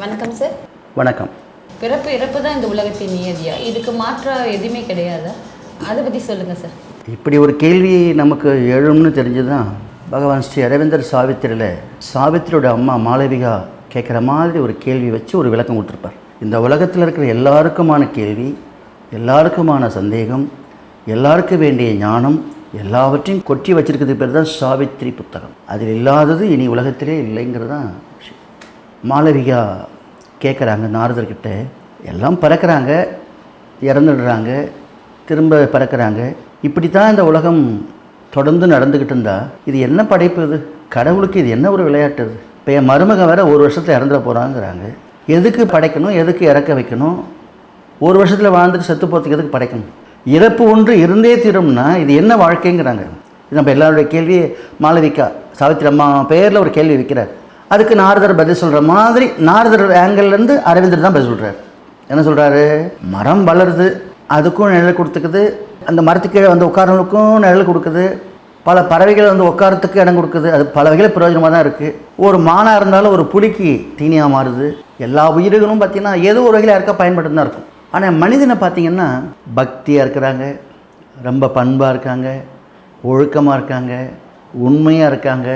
வணக்கம் சார் வணக்கம். பிறப்பு இறப்பு தான் இந்த உலகத்தின் நியதியா? இதுக்கு மாற்றா எதுவுமே கிடையாதா? அதை பற்றி சொல்லுங்கள் சார் இப்படி ஒரு கேள்வி நமக்கு எழும்னு தெரிஞ்சுதான் பகவான் ஸ்ரீ அரவிந்தர் சாவித்திரியில் சாவித்திரியோட அம்மா மாளவிகா கேட்குற மாதிரி ஒரு கேள்வி வச்சு ஒரு விளக்கம் கொடுத்துருப்பார். இந்த உலகத்தில் இருக்கிற எல்லாருக்குமான கேள்வி எல்லாருக்குமான சந்தேகம் எல்லாருக்கும் வேண்டிய ஞானம் எல்லாவற்றையும் கொட்டி வச்சிருக்கிறது பேர் தான் சாவித்திரி புத்தகம். அதில் இல்லாதது இனி உலகத்திலே இல்லைங்கிறது தான் மாளவிகா கேட்குறாங்க நாரதர்கிட்ட. எல்லாம் பறக்கிறாங்க இறந்துடுறாங்க திரும்ப பறக்கிறாங்க. இப்படி தான் இந்த உலகம் தொடர்ந்து நடந்துக்கிட்டு இருந்தா இது என்ன படைப்பு இது? கடவுளுக்கு இது என்ன ஒரு விளையாட்டு இது? இப்போ என் மருமகன் வேற ஒரு வருஷத்தில் இறந்துட போகிறாங்கிறாங்க எதுக்கு படைக்கணும்? எதுக்கு இறக்க வைக்கணும்? ஒரு வருஷத்தில் வாழ்ந்துட்டு செத்து போகிறதுக்கு எதுக்கு படைக்கணும்? இறப்பு ஒன்று இருந்தே தீரும்னா இது என்ன வாழ்க்கைங்கிறாங்க. இது நம்ம எல்லாருடைய கேள்வி மாளவிகா சாவித்திரி அம்மா பேரில் ஒரு கேள்வி வைக்கிறார். அதுக்கு நாரதர் பதில் சொல்கிற மாதிரி நாரதர் ஆங்கிள்லேருந்து அரவிந்தர் தான் பதில் சொல்கிறார் என்ன சொல்கிறாரு மரம் வளருது அதுக்கும் நிழல் கொடுத்துக்குது அந்த மரத்துக்கு கீழே வந்து உட்காரவங்களுக்கும் நிழல் கொடுக்குது பல பறவைகள் வந்து உட்காரத்துக்கு இடம் கொடுக்குது அது பல வகையில் பிரயோஜனமாக தான் இருக்குது ஒரு மானாக இருந்தாலும் ஒரு புலிக்கு தீனியாக மாறுது. எல்லா உயிர்களும் பார்த்திங்கன்னா ஏதோ ஒரு வகையில் யாருக்கா பயன்பட்டு தான் இருக்கும். ஆனால் மனிதனை பார்த்திங்கன்னா பக்தியாக இருக்கிறாங்க ரொம்ப பண்பாக இருக்காங்க ஒழுக்கமாக இருக்காங்க உண்மையாக இருக்காங்க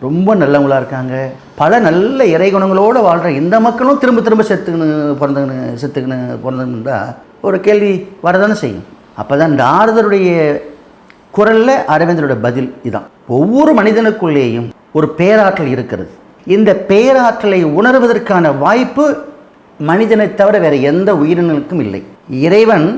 ரொம்ப நல்லவங்களாக இருக்காங்க. பல நல்ல இறைகுணங்களோடு வாழ்கிற இந்த மக்களும் திரும்ப திரும்ப செத்துக்கின்னு பிறந்துக்கின்னு செத்துக்கின்னு பிறந்துக்கின்னு ஒரு கேள்வி வரதானே செய்யும். அப்போ தான் நாரதருடைய குரலில் அரவிந்தருடைய பதில் இதான். ஒவ்வொரு மனிதனுக்குள்ளேயும் ஒரு பேராற்றல் இருக்கிறது. இந்த பேராற்றலை உணர்வதற்கான வாய்ப்பு மனிதனை தவிர வேறு எந்த உயிரினங்களுக்கும் இல்லை. இறைவன்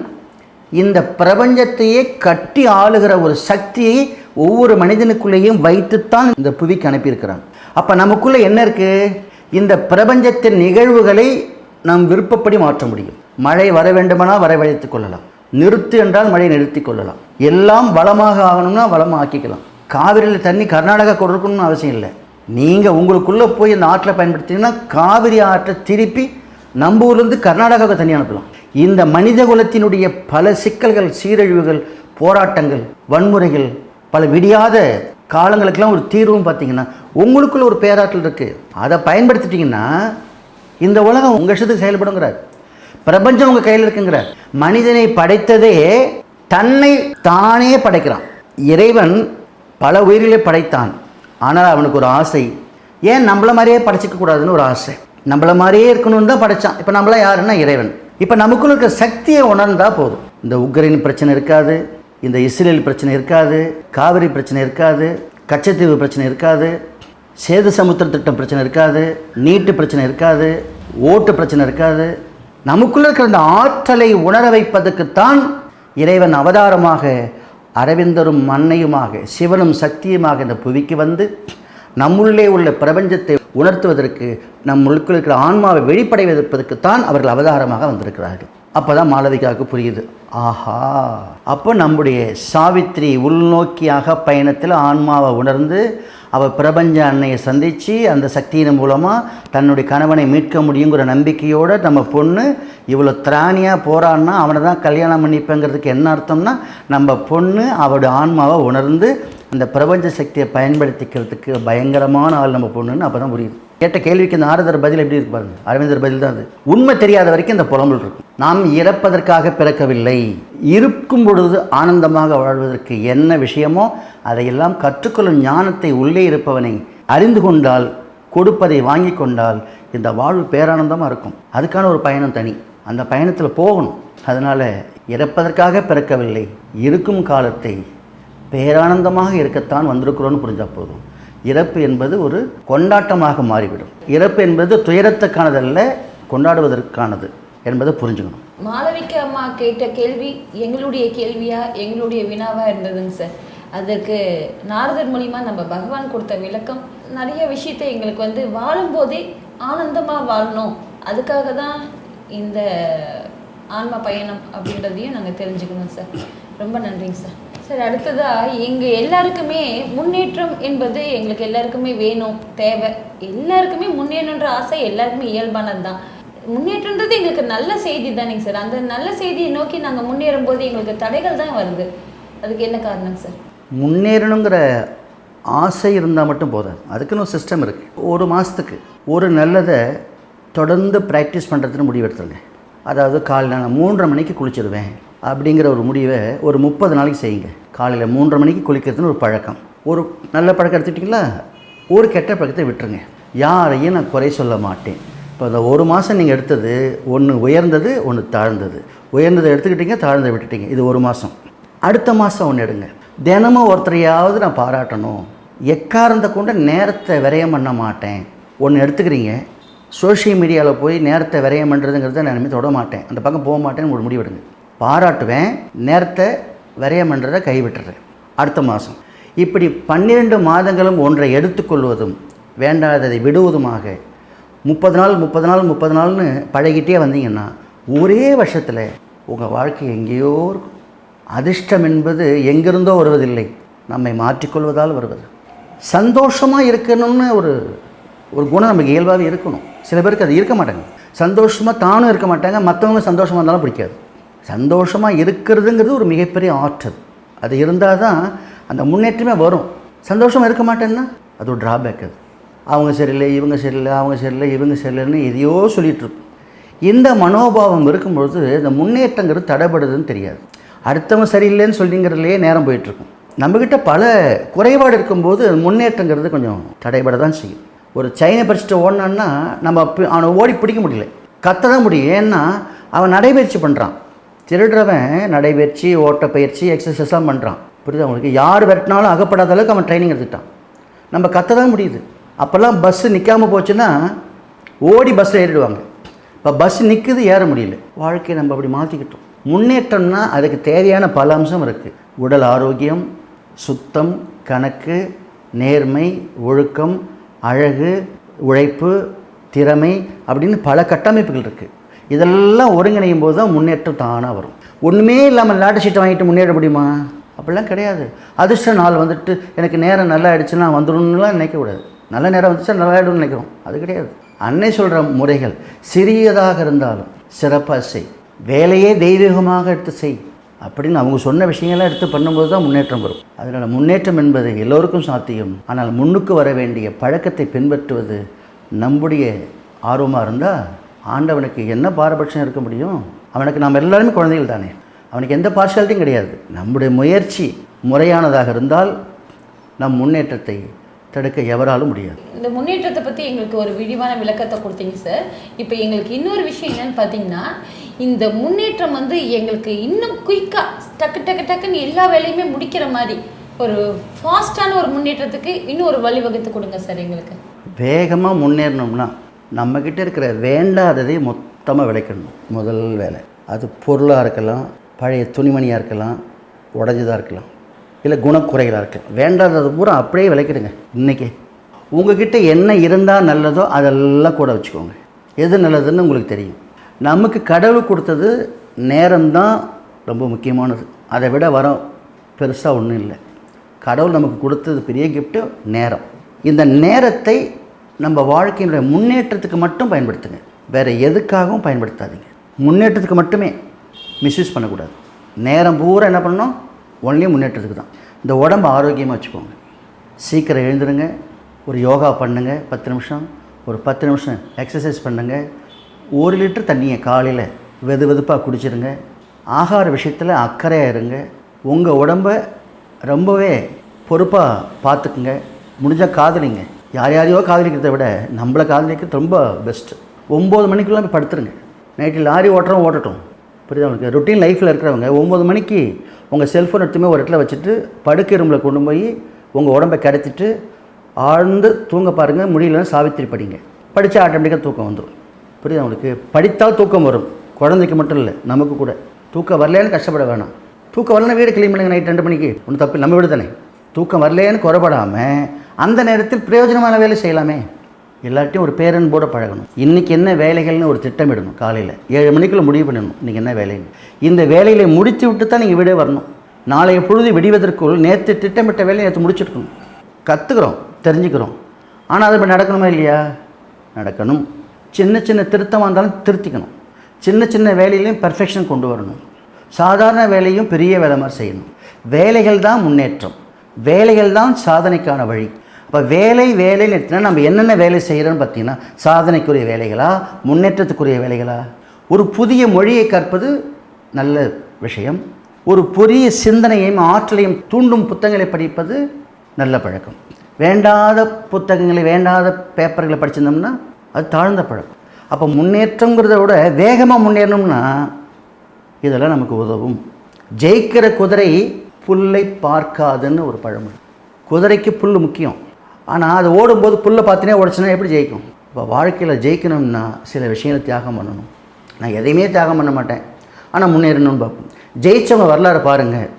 இந்த பிரபஞ்சத்தையே கட்டி ஆளுகிற ஒரு சக்தியை ஒவ்வொரு மனிதனுக்குள்ளேயும் வைத்துத்தான் இந்த புவிக்கு அனுப்பியிருக்கிறான். அப்போ நமக்குள்ளே என்ன இருக்குது இந்த பிரபஞ்சத்தின் நிகழ்வுகளை நாம் விருப்பப்படி மாற்ற முடியும். மழை வர வேண்டுமானால் வரவழைத்துக் கொள்ளலாம். நிறுத்து என்றால் மழை நிறுத்தி கொள்ளலாம். எல்லாம் வளமாக ஆகணும்னா வளமாக ஆக்கிக்கலாம். காவிரியில் தண்ணி கர்நாடகா கொடுக்கணும்னு அவசியம் இல்லை. நீங்கள் உங்களுக்குள்ளே போய் இந்த ஆற்றில் பயன்படுத்தினீங்கன்னா காவிரி ஆற்றை திருப்பி நம்ம ஊர்லேருந்து கர்நாடகாவுக்கு தண்ணி அனுப்பலாம். இந்த மனித குலத்தினுடைய பல சிக்கல்கள் சீரழிவுகள் போராட்டங்கள் வன்முறைகள் பல விடியாத காலங்களுக்கெல்லாம் ஒரு தீர்வும் பார்த்தீங்கன்னா உங்களுக்குள்ள ஒரு பேராற்றல் இருக்குது அதை பயன்படுத்திட்டிங்கன்னா இந்த உலகம் உங்கள் இஷ்டத்துக்கு செயல்படுங்கிறார். பிரபஞ்சம் உங்கள் கையில் இருக்குங்கிறார் மனிதனை படைத்ததே தன்னை தானே படைக்கிறான். இறைவன் பல உயிர்களை படைத்தான். ஆனால் அவனுக்கு ஒரு ஆசை. ஏன் நம்மள மாதிரியே படைச்சிக்க கூடாதுன்னு ஒரு ஆசை. நம்மளை மாதிரியே இருக்கணும்னு தான் படைச்சான். இப்போ நம்மளாம் யாருன்னா இறைவன். இப்போ நமக்குள்ள இருக்க சக்தியை உணர்ந்தால் போதும். இந்த உக்ரைன் பிரச்சனை இருக்காது. இந்த இஸ்ரேல் பிரச்சனை இருக்காது காவிரி பிரச்சனை இருக்காது கச்சத்தீவு பிரச்சனை இருக்காது சேது சமுத்திர திட்டம் பிரச்சனை இருக்காது நீட்டு பிரச்சனை இருக்காது ஓட்டு பிரச்சனை இருக்காது. நமக்குள்ளே இருக்கிற அந்த ஆற்றலை உணர வைப்பதற்குத்தான் இறைவன் அவதாரமாக அரவிந்தரும் மன்னையுமாக சிவனும் சக்தியுமாக இந்த புவிக்கு வந்து நம்முள்ளே உள்ள பிரபஞ்சத்தை உணர்த்துவதற்கு நம் உள்ளுக்குள் இருக்கிற ஆன்மாவை வெளிப்படைவதற்குத்தான் அவர்கள் அவதாரமாக வந்திருக்கிறார்கள். அப்போ தான் மாளவிகாவுக்கு புரியுது. ஆஹா. அப்போ நம்முடைய சாவித்திரி உள்நோக்கியாக பயணத்தில் ஆன்மாவை உணர்ந்து அவள் பிரபஞ்ச அன்னையை சந்தித்து அந்த சக்தியின் மூலமாக தன்னுடைய கணவனை மீட்க முடியுங்கிற நம்பிக்கையோடு நம்ம பொண்ணு இவ்வளோ திராணியாக போகிறான்னா அவனை தான் கல்யாணம் பண்ணிப்பேங்கிறதுக்கு என்ன அர்த்தம்னா நம்ம பொண்ணு அவளுடைய ஆன்மாவை உணர்ந்து அந்த பிரபஞ்ச சக்தியை பயன்படுத்திக்கிறதுக்கு பயங்கரமான ஆள் நம்ம பொண்ணுன்னு அப்போ தான் புரியுது. கேட்ட கேள்விக்கு இந்த ஆறுதர் பதில் எப்படி இருக்கு பாருங்க. அரவிந்தர் பதில் தான் அது. உண்மை தெரியாத வரைக்கும் இந்த புலம்பல் இருக்கும். நாம் இறப்பதற்காக பிறக்கவில்லை. இருக்கும் பொழுது ஆனந்தமாக வாழ்வதற்கு என்ன விஷயமோ அதையெல்லாம் கற்றுக்கொள்ளும் ஞானத்தை உள்ளே இருப்பவனை அறிந்து கொண்டால் கொடுப்பதை வாங்கி கொண்டால் இந்த வாழ்வு பேரானந்தமாக இருக்கும். அதுக்கான ஒரு பயணம் தனி. அந்த பயணத்தில் போகணும். அதனால் இறப்பதற்காக பிறக்கவில்லை. இருக்கும் காலத்தை பேரானந்தமாக இருக்கத்தான் வந்திருக்கிறோன்னு புரிஞ்சால் போதும். இறப்பு என்பது ஒரு கொண்டாட்டமாக மாறிவிடும். இறப்பு என்பது துயரத்துக்கானதல்ல கொண்டாடுவதற்கானது என்பதை புரிஞ்சுக்கணும். மாளவிகா அம்மா கேட்ட கேள்வி எங்களுடைய கேள்வியா எங்களுடைய வினாவா இருந்ததுங்க சார். அதற்கு நாரதர் மூலிமா நம்ம பகவான் கொடுத்த விளக்கம் நிறைய விஷயத்தை எங்களுக்கு வந்து வாழும்போதே ஆனந்தமாக வாழணும். அதுக்காக தான் இந்த ஆன்ம பயணம் அப்படின்றதையும் நாங்கள் தெரிஞ்சுக்கணும் சார். ரொம்ப நன்றிங்க சார். சார் அடுத்ததா எங்க எல்லாருக்குமே முன்னேற்றம் என்பது எங்களுக்கு எல்லாருக்குமே வேணும் தேவை. எல்லாருக்குமே முன்னேறணுன்ற ஆசை எல்லாருக்குமே இயல்பானது தான் முன்னேற்றன்றது எங்களுக்கு நல்ல செய்தி தானேங்க சார். அந்த நல்ல செய்தியை நோக்கி நாங்கள் முன்னேறும் போது எங்களுக்கு தடைகள் தான் வருது. அதுக்கு என்ன காரணம் சார்? முன்னேறணுங்கிற ஆசை இருந்தால் மட்டும் போதாது அதுக்குன்னு ஒரு சிஸ்டம் இருக்குது ஒரு மாதத்துக்கு ஒரு நல்லதை தொடர்ந்து ப்ராக்டிஸ் பண்ணுறதுன்னு முடிவு எடுத்துருங்க அதாவது காலையில் நான் மூன்றரை மணிக்கு குளிச்சிடுவேன் அப்படிங்கிற ஒரு முடிவை ஒரு முப்பது நாளைக்கு செய்யுங்க. காலையில் மூன்றரை மணிக்கு குளிக்கிறதுன்னு ஒரு பழக்கம். ஒரு நல்ல பழக்கம் எடுத்துக்கிட்டிங்களா ஒரு கெட்ட பழக்கத்தை விட்டுருங்க. யாரையும் நான் குறை சொல்ல மாட்டேன். இப்போ அந்த ஒரு மாதம் நீங்கள் எடுத்தது ஒன்று உயர்ந்தது ஒன்று தாழ்ந்தது. உயர்ந்ததை எடுத்துக்கிட்டீங்க தாழ்ந்ததை விட்டுட்டீங்க. இது ஒரு மாதம் அடுத்த மாதம் ஒன்று எடுங்க. தினமும் ஒருத்தரையாவது நான் பாராட்டணும். எக்காரந்த கொண்டு நேரத்தை விரயம் பண்ண மாட்டேன். ஒன்று எடுத்துக்கிறீங்க. சோஷியல் மீடியாவில் போய் நேரத்தை விரயம் பண்ணுறதுங்கிறத நான் இனிமேல் தொட மாட்டேன். அந்த பக்கம் போக மாட்டேன்னு ஒரு முடிவெடுங்க. பாராட்டுவேன் நேரத்தை விரயம் பண்ணுறதை கைவிட்டுறேன். அடுத்த மாதம். இப்படி பன்னிரெண்டு மாதங்களும் ஒன்றை எடுத்துக்கொள்வதும் வேண்டாததை விடுவதுமாக முப்பது நாள் முப்பது நாள் முப்பது நாள்னு பழகிட்டே வந்தீங்கன்னா ஒரே வருஷத்தில் உங்கள் வாழ்க்கை எங்கேயோ இருக்கும். அதிர்ஷ்டம் என்பது எங்கிருந்தோ வருவதில்லை. நம்மை மாற்றிக்கொள்வதால் வருவது. சந்தோஷமாக இருக்கணும்னு ஒரு ஒரு குணம் நமக்கு இயல்பாகவே இருக்கணும். சில பேருக்கு அது இருக்க மாட்டாங்க. சந்தோஷமாக தானும் இருக்க மாட்டாங்க. மற்றவங்க சந்தோஷமாக இருந்தாலும் பிடிக்காது. சந்தோஷமாக இருக்கிறதுங்கிறது ஒரு மிகப்பெரிய ஆற்றல். அது இருந்தால் தான் அந்த முன்னேற்றமே வரும். சந்தோஷமாக இருக்க மாட்டேன்னா அது ஒரு ட்ராபேக் அது. அவங்க சரியில்லை இவங்க சரியில்லை அவங்க சரியில்லை இவங்க சரியில்லைன்னு எதையோ சொல்லிகிட்ருப்போம் இந்த மனோபாவம் இருக்கும்பொழுது இந்த முன்னேற்றங்கிறது தடைபடுதுன்னு தெரியாது. அடுத்தவங்க சரியில்லைன்னு சொல்லிங்கிறதுலையே நேரம் போயிட்டுருக்கும். நம்மக்கிட்ட பல குறைபாடு இருக்கும்போது முன்னேற்றங்கிறது கொஞ்சம் தடைபட தான் செய்யும். ஒரு சைனை பறிச்சுட்டு ஓடினான்னா நம்ம அவனை ஓடி பிடிக்க முடியல. கத்த தான் முடியும். ஏன்னா அவன் நடைபயிற்சி பண்ணுறான் திருடுறவன் நடைபயிற்சி ஓட்ட பயிற்சி எக்ஸசைஸ்லாம் பண்ணுறான் புரியுதா அவங்களுக்கு யார் வெட்டினாலும் அகப்படாத அளவுக்கு அவன் ட்ரைனிங் எடுத்துட்டான். நம்ம கத்த தான் முடியுது. அப்போல்லாம் பஸ்ஸு நிற்காமல் போச்சுன்னா ஓடி பஸ்ஸில் ஏறிடுவாங்க. இப்போ பஸ் நிற்குது ஏற முடியல. வாழ்க்கையை நம்ம அப்படி மாற்றிக்கிட்டோம் முன்னேற்றம்னா அதுக்கு தேவையான பல அம்சம் இருக்குது உடல் ஆரோக்கியம் சுத்தம் கணக்கு நேர்மை ஒழுக்கம் அழகு உழைப்பு திறமை அப்படின்னு பல கட்டமைப்புகள் இருக்குது இதெல்லாம் ஒருங்கிணையும் போது தான் முன்னேற்றம் தானாக வரும். ஒன்றுமே இல்லாமல் லாட்டரி சீட்டை வாங்கிட்டு முன்னேற முடியுமா? அப்படிலாம் கிடையாது. அதிர்ஷ்ட நாள் வந்துட்டு எனக்கு நேரம் நல்லா ஆயிடுச்சுன்னா வந்துடணும்லாம் நினைக்கக்கூடாது நல்ல நேரம் வந்துச்சா நல்லா ஆகிடும்னு நினைக்கிறோம். அது கிடையாது. அன்னை சொல்கிற முறைகள் சிறியதாக இருந்தாலும் சிறப்பாக செய். வேலையே தெய்வீகமாக எடுத்து செய். அப்படின்னு அவங்க சொன்ன விஷயங்கள்லாம் எடுத்து பண்ணும்போது தான் முன்னேற்றம் வரும். அதனால் முன்னேற்றம் என்பது எல்லோருக்கும் சாத்தியம். ஆனால் முன்னுக்கு வர வேண்டிய பழக்கத்தை பின்பற்றுவது நம்முடைய ஆர்வமாக இருந்தால் ஆண்டவனுக்கு என்ன பாரபட்சம் இருக்க முடியும்? அவனுக்கு நாம் எல்லாருமே குழந்தைகள் தானே. அவனுக்கு எந்த பார்ஷாலிட்டியும் கிடையாது. நம்முடைய முயற்சி முறையானதாக இருந்தால் நம் முன்னேற்றத்தை தடுக்க எவராலும் முடியாது. இந்த முன்னேற்றத்தை பற்றி எங்களுக்கு ஒரு விரிவான விளக்கத்தை கொடுத்தீங்க சார் இப்போ எங்களுக்கு இன்னொரு விஷயம் என்னன்னு பார்த்தீங்கன்னா இந்த முன்னேற்றம் வந்து எங்களுக்கு இன்னும் குயிக்காக டக்கு டக்கு டக்குன்னு எல்லா வேலையுமே முடிக்கிற மாதிரி ஒரு ஃபாஸ்டான ஒரு முன்னேற்றத்துக்கு இன்னும் ஒரு வழிவகுத்து கொடுங்க சார் எங்களுக்கு. வேகமாக முன்னேறணும்னா நம்மக்கிட்ட இருக்கிற வேண்டாததை மொத்தமாக விளைக்கணும். முதல் வேலை. அது பொருளாக இருக்கலாம் பழைய துணிமணியாக இருக்கலாம் உடஞ்சதாக இருக்கலாம் இல்லை குணக்குறைகளாக இருக்கலாம். வேண்டாதது பூரா அப்படியே விளக்கிடுங்க. இன்றைக்கி உங்ககிட்ட என்ன இருந்தால் நல்லதோ அதெல்லாம் கூட வச்சுக்கோங்க. எது நல்லதுன்னு உங்களுக்கு தெரியும். நமக்கு கடவுள் கொடுத்தது நேரம்தான் ரொம்ப முக்கியமானது. அதை விட வரம் பெருசாக ஒன்றும் இல்லை. கடவுள் நமக்கு கொடுத்தது பெரிய கிஃப்ட்டு நேரம். இந்த நேரத்தை நம்ம வாழ்க்கையினுடைய முன்னேற்றத்துக்கு மட்டும் பயன்படுத்துங்க. வேறு எதுக்காகவும் பயன்படுத்தாதீங்க. முன்னேற்றத்துக்கு மட்டுமே மிஸ்யூஸ் பண்ணக்கூடாது. நேரம் பூரா என்ன பண்ணணும்? ஒன்லி முன்னேற்றத்துக்கு தான். இந்த உடம்பு ஆரோக்கியமாக வச்சுக்கோங்க. சீக்கிரம் எழுந்துருங்க. ஒரு யோகா பண்ணுங்கள் பத்து நிமிஷம். ஒரு பத்து நிமிஷம் எக்ஸசைஸ் பண்ணுங்கள் ஒரு லிட்டர் தண்ணியை காலையில் வெது வெதுப்பாக குடிச்சிருங்க. ஆகார விஷயத்தில் அக்கறையாக இருங்க. உங்கள் உடம்பை ரொம்பவே பொறுப்பாக பார்த்துக்குங்க. முடிஞ்சால் காதலிங்க. யார் யாரையோ காதலிக்கிறத விட நம்மளை காதலிக்கிறது ரொம்ப பெஸ்ட்டு ஒம்பது மணிக்குள்ளே போய் படுத்துருங்க. நைட்டு லாரி ஓட்டுறோம் ஓட்டட்டும். புரியுதா உங்களுக்கு? ரொட்டீன் லைஃப்பில் இருக்கிறவங்க ஒம்பது மணிக்கு உங்கள் செல்ஃபோன் எடுத்துமே ஒரு இடத்துல வச்சுட்டு படுக்கை ரூமில் கொண்டு போய் உங்கள் உடம்பை கிடச்சிட்டு ஆழ்ந்து தூங்க பாருங்கள் முடியலன்னு சாவித்திரி படிங்க. படித்தா ஆட்டோமேட்டிக்காக தூக்கம் வந்துடும் புரியுதா உங்களுக்கு? படித்தால் தூக்கம் வரும். குழந்தைக்கு மட்டும் இல்லை நமக்கு கூட. தூக்கம் வரலேன்னு கஷ்டப்பட வேணாம். தூக்கம் வரலன்னா வீடு க்ளீன் பண்ணுங்க நைட் ரெண்டு மணிக்கு. ஒன்றும் தப்பு இல்லை, நம்ம வீடு தானே. தூக்கம் வரலேன்னு குறைபடாமல் அந்த நேரத்தில் பிரயோஜனமான வேலை செய்யலாமே. எல்லார்ட்டையும் ஒரு பேரன்போடு பழகணும். இன்றைக்கி என்ன வேலைகள்னு ஒரு திட்டமிடணும் காலையில். ஏழு மணிக்குள்ளே முடிவு பண்ணணும். இன்றைக்கி என்ன வேலைன்னு. இந்த வேலைகளை முடித்து விட்டு தான் நீங்கள் வீடே வரணும். நாளைய பொழுது விடிவதற்குள் நேற்று திட்டமிட்ட வேலையை நேற்று முடிச்சிருக்கணும். கற்றுக்குறோம் தெரிஞ்சுக்கிறோம். ஆனால் அது இப்போ நடக்கணுமா இல்லையா? நடக்கணும். சின்ன சின்ன திருத்தமாக இருந்தாலும் திருத்திக்கணும். சின்ன சின்ன வேலையிலையும் பர்ஃபெக்ஷன் கொண்டு வரணும். சாதாரண வேலையும் பெரிய வேலை மாதிரி செய்யணும். வேலைகள் தான் முன்னேற்றம். வேலைகள் தான் சாதனைக்கான வழி. இப்போ வேலை வேலைன்னு எடுத்தினா நம்ம என்னென்ன வேலை செய்கிறோன்னு பார்த்தீங்கன்னா சாதனைக்குரிய வேலைகளா முன்னேற்றத்துக்குரிய வேலைகளா? ஒரு புதிய மொழியை கற்பது நல்ல விஷயம். ஒரு புதிய சிந்தனையையும் ஆற்றலையும் தூண்டும் புத்தகங்களை படிப்பது நல்ல பழக்கம். வேண்டாத புத்தகங்களை வேண்டாத பேப்பர்களை படிச்சிருந்தோம்னா அது தாழ்ந்த பழக்கம். அப்போ முன்னேற்றங்கிறத விட வேகமாக முன்னேறணும்னா இதெல்லாம் நமக்கு உதவும். ஜெயிக்கிற குதிரை புல்லை பார்க்காதுன்னு ஒரு பழமொழி. குதிரைக்கு புல் முக்கியம். ஆனால் அது ஓடும்போது புல்லை பார்த்துனே ஓடிச்சுன்னா எப்படி ஜெயிக்கும்? இப்போ வாழ்க்கையில் ஜெயிக்கணும்னா சில விஷயங்களை தியாகம் பண்ணணும். நான் எதையுமே தியாகம் பண்ண மாட்டேன். ஆனால் முன்னேறணும்னு பார்ப்போம். ஜெயித்தவங்க வரலாறு பாருங்கள்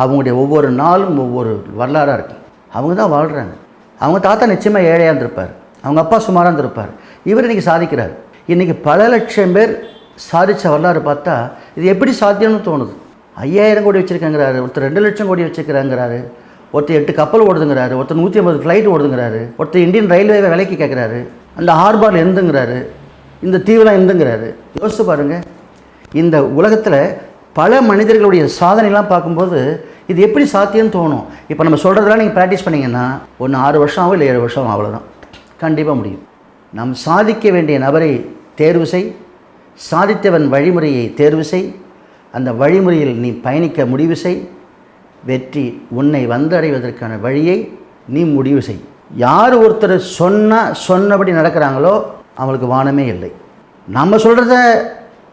அவங்களுடைய ஒவ்வொரு நாளும் ஒவ்வொரு வரலாறாக இருக்கும் அவங்க தான் வாழ்கிறாங்க அவங்க தாத்தா நிச்சயமாக ஏழையாக இருந்திருப்பார். அவங்க அப்பா சுமாராக இருந்திருப்பார். இவர் இன்றைக்கி சாதிக்கிறார். இன்றைக்கி பல லட்சம் பேர் சாதித்த வரலாறு பார்த்தா இது எப்படி சாத்தியம்னு தோணுது. ஐயாயிரம் கோடி வச்சுருக்கேங்கிறாரு. ஒருத்தர் ரெண்டு லட்சம் கோடி வச்சுருக்கிறாங்கிறாரு. ஒருத்தர் எட்டு கப்பல் ஓடுதுங்கிறாரு ஒருத்தர் நூற்றி ஐம்பது ஃப்ளைட் ஓடுதுங்கிறாரு ஒருத்தர் இந்தியன் ரயில்வேவை விலைக்கு கேட்குறாரு அந்த ஹார்பார் எந்துங்கிறாரு இந்த தீவுலாம் எந்துங்கிறாரு யோசிச்சு பாருங்கள் இந்த உலகத்தில் பல மனிதர்களுடைய சாதனைலாம் பார்க்கும்போது இது எப்படி சாத்தியம்னு தோணும். இப்போ நம்ம சொல்கிறதெல்லாம் நீங்கள் ப்ராக்டிஸ் பண்ணிங்கன்னா ஒன்று ஆறு வருஷம் ஆகும் இல்லை ஏழு வருஷம் ஆகும் அவ்வளோதான் கண்டிப்பாக முடியும். நாம் சாதிக்க வேண்டிய நபரை தேர்வு செய். சாதித்தவன் வழிமுறையை தேர்வு செய். அந்த வழிமுறையில் நீ பயணிக்க முடிவு செய். வெற்றி உன்னை வந்தடைவதற்கான வழியை நீ முடிவு செய். யார் ஒருத்தர் சொன்னால் சொன்னபடி நடக்கிறாங்களோ அவங்களுக்கு வானமே இல்லை. நம்ம சொல்கிறத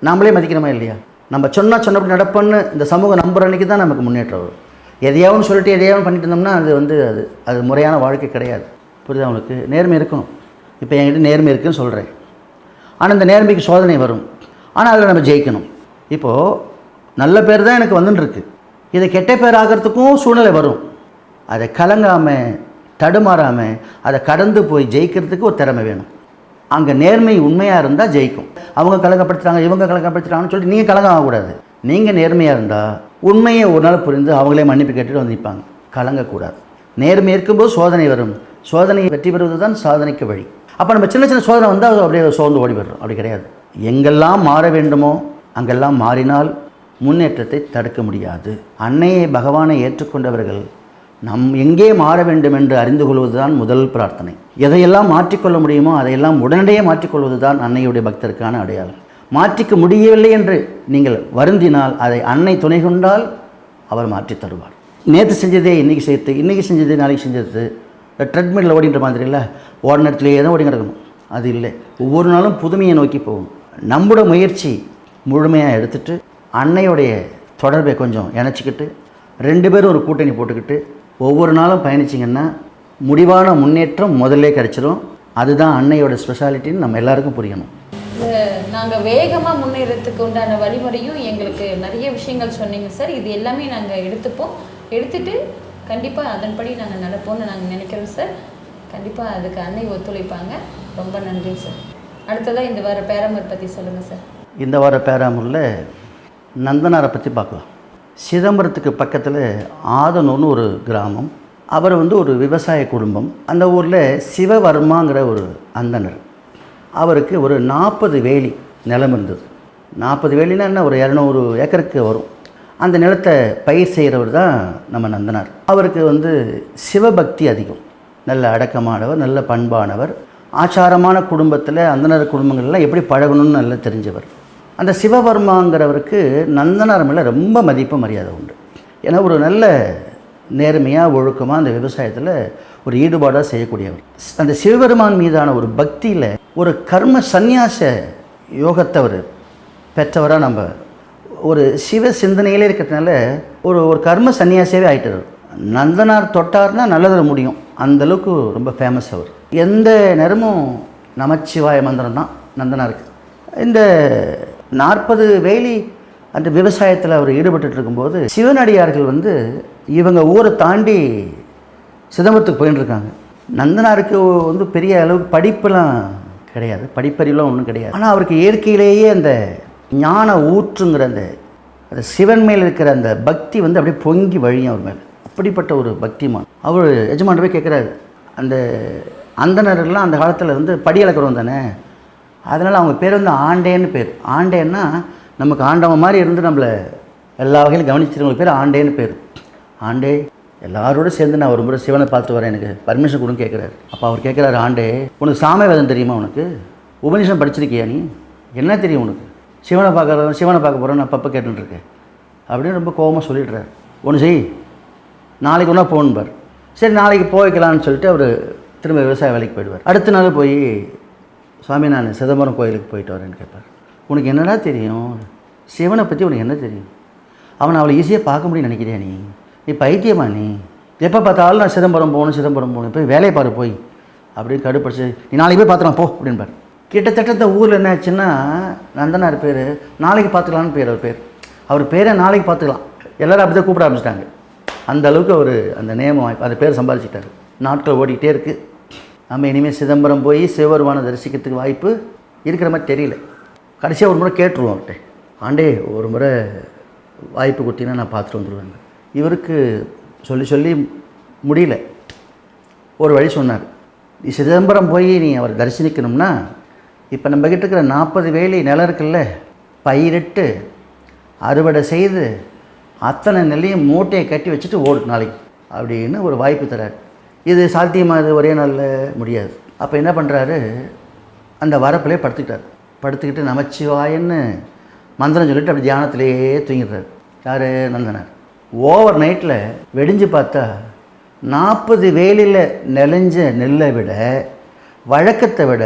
நாமளே மதிக்கிறோமா இல்லையா? நம்ம சொன்னால் சொன்னபடி நடப்போன்னு இந்த சமூகம் நம்புற அன்னைக்கு தான் நமக்கு முன்னேற்றம் வரும். எதையாவது சொல்லிட்டு எதையாவது பண்ணிட்டு இருந்தோம்னா அது வந்து அது அது முறையான வாழ்க்கை கிடையாது. புரியுது அவங்களுக்கு நேர்மை இருக்கணும். இப்போ என்கிட்ட நேர்மை இருக்குன்னு சொல்கிறேன் ஆனால் இந்த நேர்மைக்கு சோதனை வரும். ஆனால் அதில் நம்ம ஜெயிக்கணும். இப்போது நல்ல பேர் தான் எனக்கு வந்துட்டுருக்கு இதை கெட்ட பேர் ஆகிறதுக்கும் சூழ்நிலை வரும். அதை கலங்காமல் தடுமாறாமல் அதை கடந்து போய் ஜெயிக்கிறதுக்கு ஒரு திறமை வேணும். அங்கே நேர்மை உண்மையாக இருந்தால் ஜெயிக்கும். அவங்க கலங்கப்படுத்துகிறாங்க இவங்க கலங்கப்படுத்துகிறாங்கன்னு சொல்லிட்டு நீங்கள் கலங்க ஆகக்கூடாது. நீங்கள் நேர்மையாக இருந்தால் உண்மையை ஒரு நாள் புரிந்து அவங்களே மன்னிப்பு கேட்டுட்டு வந்து நிற்பாங்க கலங்கக்கூடாது. நேர்மை இருக்கும்போது சோதனை வரும். சோதனையை வெற்றி பெறுவது தான் சாதனைக்கு வழி. அப்போ நம்ம சின்ன சின்ன சோதனை வந்தால் அது அப்படியே சோர்ந்து ஓடி வர்றோம் அப்படி கிடையாது. எங்கெல்லாம் மாற வேண்டுமோ அங்கெல்லாம் மாறினால் முன்னேற்றத்தை தடுக்க முடியாது. அன்னையை பகவானை ஏற்றுக்கொண்டவர்கள் நம் எங்கே மாற வேண்டும் என்று அறிந்து கொள்வதுதான் முதல் பிரார்த்தனை. எதையெல்லாம் மாற்றிக்கொள்ள முடியுமோ அதையெல்லாம் உடனடியே மாற்றிக்கொள்வது தான் அன்னையுடைய பக்தருக்கான அடையாளம். மாற்றிக்க முடியவில்லை என்று நீங்கள் வருந்தினால் அதை அன்னை துணை கொண்டால் அவர் மாற்றித் தருவார். நேற்று செஞ்சதே இன்றைக்கி சேர்த்து இன்றைக்கி செஞ்சது நாளைக்கு செஞ்சது. ட்ரெட்மில்லில் ஓடின்ற மாதிரி இல்லை? ஓடின இடத்துலையே தான் ஓடி கிடக்கணும். அது இல்லை. ஒவ்வொரு நாளும் புதுமையை நோக்கி போகும் நம்மளோட முயற்சி முழுமையாக எடுத்துட்டு அன்னையுடைய தொடர்பை கொஞ்சம் இணைச்சிக்கிட்டு ரெண்டு பேரும் ஒரு கூட்டணி போட்டுக்கிட்டு ஒவ்வொரு நாளும் பயணிச்சிங்கன்னா முடிவான முன்னேற்றம் முதல்ல கிடச்சிரும். அதுதான் அன்னையோட ஸ்பெஷாலிட்டின்னு நம்ம எல்லாருக்கும் புரியணும். நாங்கள் வேகமாக முன்னேறதுக்கு உண்டான வழிமுறையும் எங்களுக்கு நிறைய விஷயங்கள் சொன்னீங்க சார். இது எல்லாமே நாங்கள் எடுத்துப்போம். எடுத்துட்டு கண்டிப்பாக அதன்படி நாங்கள் நடப்போம்னு நாங்கள் நினைக்கிறோம் சார். கண்டிப்பாக அதுக்கு அன்னை ஒத்துழைப்பாங்க. ரொம்ப நன்றி சார். அடுத்ததாக இந்த வார பேரமர் பற்றி சொல்லுங்கள் சார். இந்த வார பேராமூரில் நந்தனாரை பற்றி பார்க்கலாம். சிதம்பரத்துக்கு பக்கத்தில் ஆதனூர்னு ஒரு கிராமம். அவர் வந்து ஒரு விவசாய குடும்பம். அந்த ஊரில் சிவவர்மாங்கிற ஒரு அந்தனர் அவருக்கு ஒரு நாற்பது வேலி நிலம் இருந்தது. நாற்பது வேலினா என்ன? ஒரு இரநூறு ஏக்கருக்கு வரும். அந்த நிலத்தை பயிர் செய்கிறவர் தான் நம்ம நந்தனார். அவருக்கு வந்து சிவபக்தி அதிகம். நல்ல அடக்கமானவர் நல்ல பண்பானவர். ஆச்சாரமான குடும்பத்தில் அந்தனர் குடும்பங்கள்லாம் எப்படி பழகணும்னு நல்லா தெரிஞ்சவர். அந்த சிவவர்மாங்கிறவருக்கு நந்தனார் மேலே ரொம்ப மதிப்பு மரியாதை உண்டு. ஏன்னா ஒரு நல்ல நேர்மையாக ஒழுக்கமாக அந்த விவசாயத்தில் ஒரு ஈடுபாடாக செய்யக்கூடியவர். அந்த சிவபெருமான் மீதான ஒரு பக்தியில் ஒரு கர்ம சந்நியாச யோகத்தை அவர் பெற்றவராக நம்ம ஒரு சிவ சிந்தனையிலே இருக்கிறதுனால ஒரு ஒரு கர்ம சன்னியாசியாகவே ஆயிட்டார். நந்தனார் தொட்டார்னா நல்லது முடியும். அந்தளவுக்கு ரொம்ப ஃபேமஸ் அவர். எந்த நேரமும் நமச்சிவாய மந்திரம் தான் நந்தனாருக்கு. இந்த நாற்பது வேலி அந்த விவசாயத்தில் அவர் ஈடுபட்டு இருக்கும்போது சிவனடியார்கள் வந்து இவங்க ஊரை தாண்டி சிதம்பரத்துக்கு போயின்னு இருக்காங்க நந்தனாருக்கு வந்து பெரிய அளவுக்கு படிப்புலாம் கிடையாது. படிப்பறிவுலாம் ஒன்றும் கிடையாது. ஆனால் அவருக்கு இயற்கையிலேயே அந்த ஞான ஊற்றுங்கிற அந்த அந்த சிவன் மேல் இருக்கிற அந்த பக்தி வந்து அப்படியே பொங்கி வழியும் அவர் மேலே. அப்படிப்பட்ட ஒரு பக்திமான். அவர் எஜமான் போய் கேட்குறாரு அந்த அந்தனர்கள்லாம் அந்த காலத்தில் வந்து படி அளக்கிறோம் தானே அதனால் அவங்க பேர் வந்து ஆண்டேன்னு பேர். ஆண்டேன்னா நமக்கு ஆண்டவன் மாதிரி இருந்து நம்மளை எல்லா வகையிலும் கவனிச்சிருக்கவங்க பேர் ஆண்டேன்னு பேர். ஆண்டே எல்லாரோட சேர்ந்து நான் ஒரு முறை சிவனை பார்த்து வரேன் எனக்கு பர்மிஷன் கொடுன்னு கேட்குறாரு. அப்போ அவர் கேட்குறாரு ஆண்டே உனக்கு சாமவேதம் தெரியுமா உனக்கு? உபநிஷம் படிச்சிருக்கியா நீ? என்ன தெரியும் உனக்கு? சிவனை பார்க்குறவன் சிவனை பார்க்க போகிறேன்னு நான் அப்பப்போ கேட்டுருக்கேன் அப்படின்னு ரொம்ப கோபமாக சொல்லிடுறாரு. ஒன்று செய் நாளைக்கு ஒன்றா போகணும்பார் சரி நாளைக்கு போய்க்கலாம்னு சொல்லிட்டு அவர் திரும்ப விவசாய வேலைக்கு போயிடுவார். அடுத்த நாள் போய் சுவாமி நான் சிதம்பரம் கோயிலுக்கு போயிட்டு வரேன்னு கேட்பார். உனக்கு என்னடா தெரியும்? சிவனை பற்றி உனக்கு என்ன தெரியும்? அவனை அவளை ஈஸியாக பார்க்க முடியும்னு நினைக்கிறியா நீ? நீ பைத்தியமா நீ? எப்போ பார்த்தாலும் நான் சிதம்பரம் போகணும் சிதம்பரம் போகணும் போய் வேலையை பாரு போய். அப்படின்னு கடுப்படிச்சு நீ நாளைக்கு போய் பார்த்துக்கலாம் போ அப்படின்பார். கிட்டத்தட்ட இந்த ஊரில் என்ன ஆச்சுன்னா நந்தனார் பேர் நாளைக்கு பார்த்துக்கலான்னு பேர் அவர் பேர். அவர் பேரை நாளைக்கு பார்த்துக்கலாம். எல்லோரும் அப்படி தான் கூப்பிட ஆரம்பிச்சிட்டாங்க. அந்த அளவுக்கு அவர் அந்த நேமம் வாய்ப்பு அந்த பேர் சம்பாதிச்சிட்டாரு நாட்கள் ஓடிக்கிட்டே இருக்குது நம்ம இனிமேல் சிதம்பரம் போய் சிவபெருமானை தரிசிக்கிறதுக்கு வாய்ப்பு இருக்கிற மாதிரி தெரியல. கடைசியாக ஒரு முறை கேட்டுருவோம் அவர்கிட்ட. ஆண்டே ஒரு முறை வாய்ப்பு கொடுத்தீங்கன்னா நான் பார்த்துட்டு வந்துடுவேன் இவருக்கு சொல்லி சொல்லி முடியல. ஒரு வழி சொன்னார். நீ சிதம்பரம் போய் நீ அவர் தரிசனிக்கணும்னா இப்போ நம்மக்கிட்ட இருக்கிற நாற்பது வேலி நிலம் இருக்குல்ல பயிரிட்டு அறுவடை செய்து அத்தனை நெல்லையும் மூட்டையை கட்டி வச்சுட்டு ஓடு நாளைக்கு அப்படின்னு ஒரு வாய்ப்பு தரார். இது சாத்தியமாக ஒரே நாளில் முடியாது. அப்போ என்ன பண்ணுறாரு அந்த வரப்பிலே படுத்துக்கிட்டார். படுத்துக்கிட்டு நமச்சிவாயன்னு மந்திரம் சொல்லிட்டு அப்படி தியானத்திலேயே தூங்கிடுறாரு. யார்? நந்தனார். ஓவர் நைட்டில் வெடிஞ்சு பார்த்தா நாற்பது வேலியில் நெளிஞ்ச நெல்லை விட வழக்கத்தை விட